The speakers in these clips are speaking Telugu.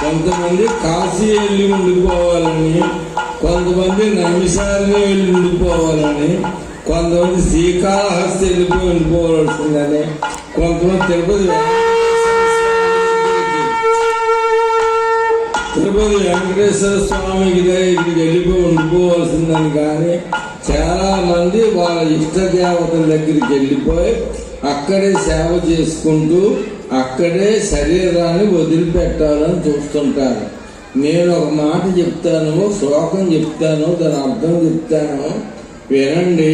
కొంతమంది కాశీ వెళ్ళి ఉండిపోవాలని కొంతమంది నమిసారిని వెళ్ళి ఉండిపోవాలని కొంతమంది శ్రీకాళహస్తి వెళ్ళిపోయి ఉండిపోవాల్సిందని కొంతమంది తిరుపతి తిరుపతి వెంకటేశ్వర స్వామికి దగ్గరికి వెళ్ళిపోయి ఉండిపోవాల్సిందని కానీ చాలా మంది వాళ్ళ ఇష్ట దేవతల దగ్గరికి వెళ్ళిపోయి అక్కడే సేవ చేసుకుంటూ అక్కడే శరీరాన్ని వదిలిపెట్టాలని చూస్తుంటారు. నేను ఒక మాట చెప్తాను శ్లోకం చెప్తాను దాని అర్థం చెప్తాను. వినండి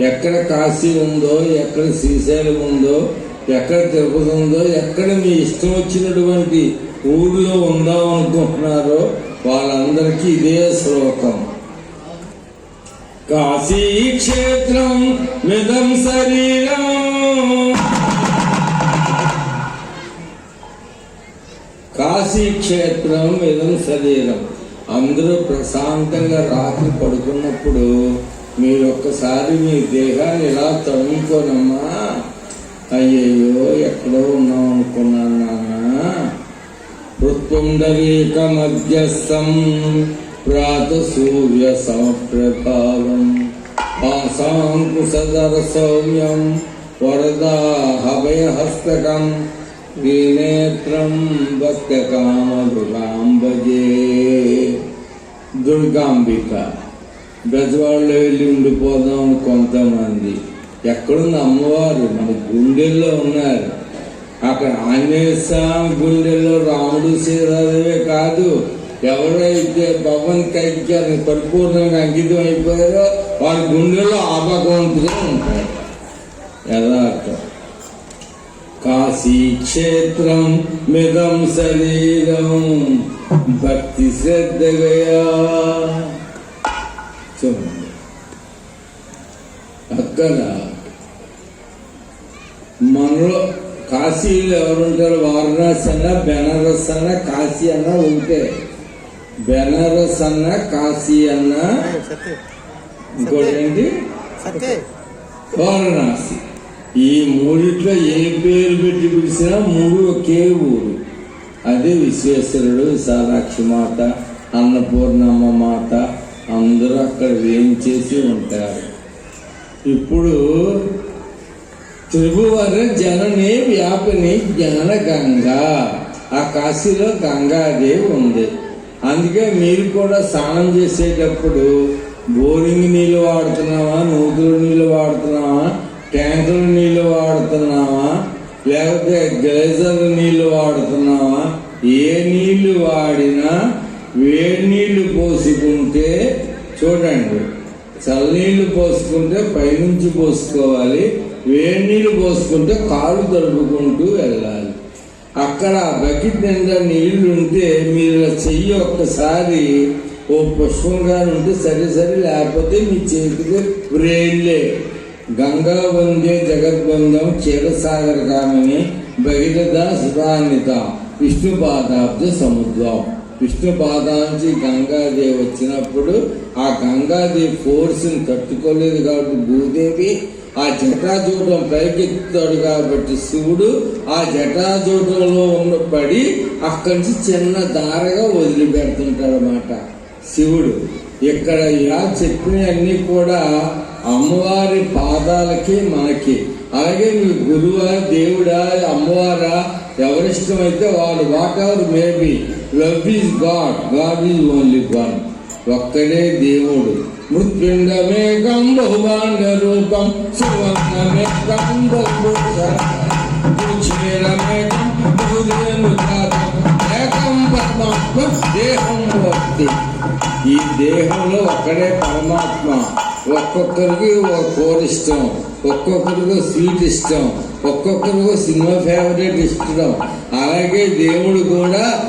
ఎక్కడ కాశీ ఉందో ఎక్కడ శ్రీశైలం ఉందో ఎక్కడ తిరుపతి ఉందో ఎక్కడ మీ ఇష్టం వచ్చినటువంటి ఊళ్ళో ఉందాం అనుకుంటున్నారో వాళ్ళందరికీ ఇదే శ్లోకం. కాశీ క్షేత్రం మిదం శరీరం కాశీ క్షేత్రం మిదం శరీరం. అందరూ ప్రశాంతంగా రాత్రి పడుకున్నప్పుడు మీరు ఒక్కసారి మీ దేహాన్ని ఇలా తడుముకోనమ్మా అయ్యయ్యో ఎక్కడో ఉన్నాం అనుకున్నాను నాన్న హృత్పుండరీక మధ్యస్థం ప్రాత సూర్య సమప్రభావం పాశాంకుశధర సౌమ్యం వరదా హస్తకం శ్రీనేత్రం భక్తకామ భజే దుర్గాంబిక గజవాడలో వెళ్ళి ఉండిపోదాం అని కొంతమంది. ఎక్కడుంది అమ్మవారు? మన గుండెల్లో ఉన్నారు. అక్కడ ఆంజనేయ స్వామి గుండెల్లో రాముడు సీతాదేవే కాదు ఎవరైతే భగవన్ కైక్యాన్ని పరిపూర్ణంగా అంకితం అయిపోయారో వారి గుండెల్లో ఆ భగవంతుడే ఉంటారు. యథార్థం. కాశీ క్షేత్రం మిదం శరీరం. భక్తి శ్రద్ధగయా చూడండి. అక్కడ కాశీలో ఎవరుంటారు వారణాసి అన్న బెనారస్ అన్న కాశీ అన్న ఉంటే. బెనారస్ అన్న కాశీ అన్న. ఇంకోటి వారణాసి. ఈ మూడిట్లో ఏ పేరు పెట్టి పిలిచినా మూడు ఒకే ఊరు. అదే విశ్వేశ్వరుడు విశాలాక్షి మాత అన్నపూర్ణమ్మ మాత అందరూ అక్కడ వేయించేసి ఉంటారు. ఇప్పుడు త్రిభువన జనని వ్యాపిని జ్ఞాన గంగా. ఆ కాశీలో గంగాదేవి ఉంది. అందుకే మీరు కూడా స్నానం చేసేటప్పుడు బోరింగ్ నీళ్ళు వాడుతున్నావా నూతులు నీళ్ళు వాడుతున్నావా ట్యాంకుల నీళ్ళు వాడుతున్నావా లేకపోతే గ్లేజర్ నీళ్ళు వాడుతున్నావా? ఏ నీళ్ళు వాడినా వేడి నీళ్ళు పోసుకుంటే చూడండి. చల్లనీళ్ళు పోసుకుంటే పైనుంచి పోసుకోవాలి వేడి నీళ్ళు పోసుకుంటే కాళ్ళు తడుపుకుంటూ వెళ్ళాలి. అక్కడ బకెట్ నిండా నీళ్ళు ఉంటే మీరు చెయ్యి ఒక్కసారి ఓ పుష్పంగా ఉంటే సరే సరే లేకపోతే మీ చేతికి బ్రెయిన్లే. గంగా వందే జగద్బంధం క్షీరసాగర కామని భగీరథ సుధాన్విత విష్ణుపాదాబ్ద సముద్రం విష్ణు పాదాంచి గంగాదేవి వచ్చినప్పుడు ఆ గంగాదేవి ఫోర్స్ని తట్టుకోలేదు కాబట్టి భూదేవి ఆ జటాజూటం పైకెత్తాడు కాబట్టి శివుడు ఆ జటాజూటంలో ఉన్న పడి అక్కడి నుంచి చిన్న దారగా వదిలిపెడుతుంటాడు అన్నమాట శివుడు. ఇక్కడ ఇలా చెప్పినవన్నీ కూడా అమ్మవారి పాదాలకి మనకి. అలాగే మీ గురువా దేవుడా అమ్మవారా ఎవరిష్టమైతే వాళ్ళు whatever maybe love is God God is only one. ఒక్కడే దేవుడు. మృత్యుండమేకం బహుమాండ రూపం సువర్ణమేకం బహుభూషణమేకం బహుదేను ఏకం పరమాత్మ దేహం భక్తి ఈ దేహంలో ఒక్కడే పరమాత్మ. ఒక్కొక్కరికి ఒక కూర ఇష్టం. ఒక్కొక్కరికి స్వీట్ ఇష్టం. ఒక్కొక్కరికి సినిమా ఫేవరెట్ ఇష్టం. అలాగే దేవుడు కూడా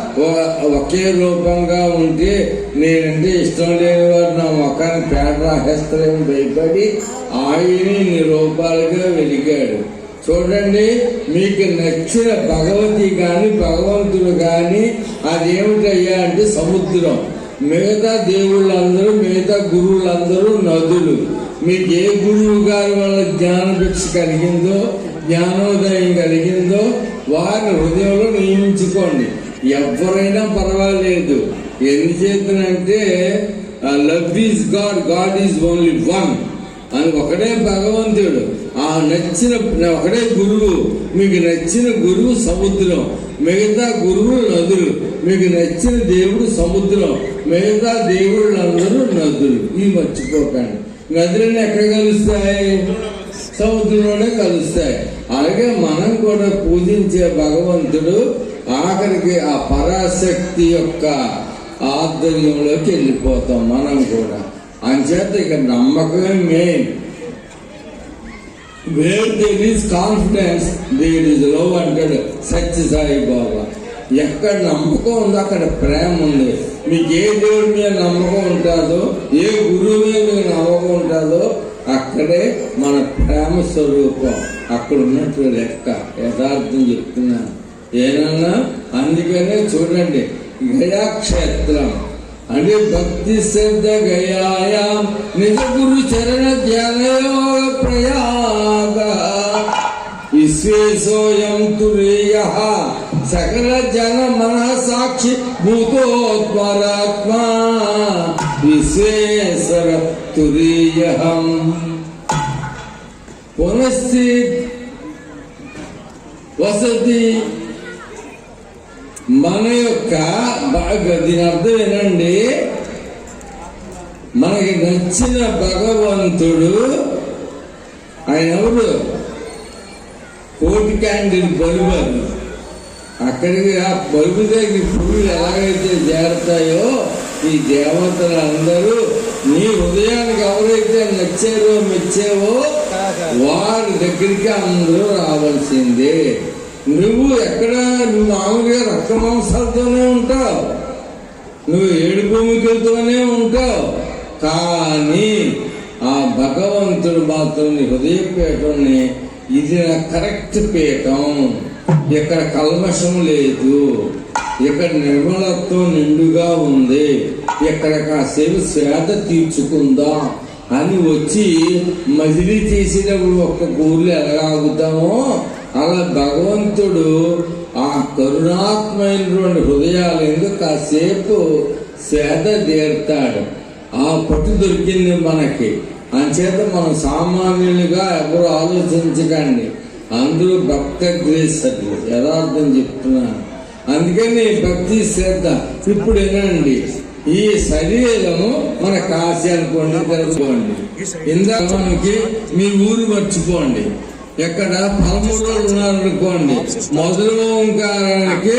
ఒకే రూపంగా ఉంటే నేనంటే ఇష్టం లేని వారు నా ముఖాన్ని పేడ రాసేస్తారేమో భయపడి ఆయనే ఇన్ని రూపాలుగా వెలిగాడు. చూడండి మీకు నచ్చిన భగవతి కానీ భగవంతుడు కానీ అదేమిటయ్యా అంటే సముద్రం. మిగతా దేవుళ్ళందరూ మిగతా గురువులందరూ నదులు. మీకు ఏ గురువు గారి వల్ల జ్ఞానభిక్ష కలిగిందో జ్ఞానోదయం కలిగిందో వారిని హృదయంలో నియమించుకోండి. ఎవరైనా పర్వాలేదు. ఎందుచేతనంటే love is God God is only one. అని ఒకడే భగవంతుడు. ఆ నచ్చిన ఒకడే గురువు. మీకు నచ్చిన గురువు సముద్రం. మిగతా గురువులు నదులు. మీకు నచ్చిన దేవుడు సముద్రం. మిగతా దేవుళ్ళందరూ నదులు. ఇవి మర్చిపోకండి. నదులను ఎక్కడ కలుస్తాయి? సముద్రంలోనే కలుస్తాయి. అలాగే మనం కూడా పూజించే భగవంతుడు ఆఖరికి ఆ పరాశక్తి యొక్క ఆధ్వర్యంలోకి వెళ్ళిపోతాం మనం కూడా. అంచేత ఇక నమ్మకమే main where there is confidence there is love అంటాడు సత్య సాయి బాబా. ఎక్కడ నమ్మకం ఉందో అక్కడ ప్రేమ ఉంది. మీకు ఏ దేవుడి మీద నమ్మకం ఉంటుందో ఏ గురువు మీద మీకు నమ్మకం ఉంటుందో అక్కడే మన ప్రేమ స్వరూపం. అక్కడ ఉన్నట్టు లెక్క. యథార్థం చెప్తున్నాను. ఏనన్నా అందుకనే చూడండి గయాక్షేత్రం अरे भक्ति से गयायाम निज गुरु चरण ज्ञान योग प्रयाग। स्वयं तुरीय सकल जन मन साक्षी भूतोत्परात्मा विश्वेश्वर तुरीय पुनस्थित वसति మన యొక్క బాగా దీని అర్థం ఏంటండి మనకి నచ్చిన భగవంతుడు ఆయన ఎవరు? కోటి క్యాండిల్ బల్బు అది అక్కడికి ఆ బల్బు దగ్గర పువ్వులు ఎలాగైతే చేరతాయో ఈ దేవతలందరూ నీ హృదయానికి ఎవరైతే నచ్చారో మెచ్చావో వారి దగ్గరికి అందరూ రావాల్సిందే. నువ్వు ఎక్కడ నువ్వు మామూలుగా రక్త మాంసాలతోనే ఉంటావు. నువ్వు ఏడు భూమికలతోనే ఉంటావు. కానీ ఆ భగవంతుడు మాత్రం నీ హృదయ ఇది నా కరెక్ట్ పీఠం. ఇక్కడ కల్మషం లేదు. ఇక్కడ నిర్మలత్వం నిండుగా ఉంది. ఇక్కడ కాసేపు శ్వేత తీర్చుకుందాం అని వచ్చి మజిలీ చేసినప్పుడు ఒక్క ఊర్లో ఎలాగాగుతామో అలా భగవంతుడు ఆ కరుణాత్మైనటువంటి హృదయాలు ఎందుకు కాసేపు సేద తీరుతాడు ఆ పట్టు దొరికింది మనకి. అంచేత మనం సామాన్యులుగా ఎవరు ఆలోచించకండి. అందరూ భక్త గ్రేసర్లు యథార్థం చెప్తున్నాను. అందుకని భక్తి శ్రద్ధ ఇప్పుడు ఏనండి ఈ శరీరము మన కాశీ అనుకోండి తెలుసుకోండి. ఇందాక మనకి మీ ఊరు మర్చిపోండి. ఎక్కడ పదమూడు ఉన్నారనుకోండి మొదలు ఓంకారానికి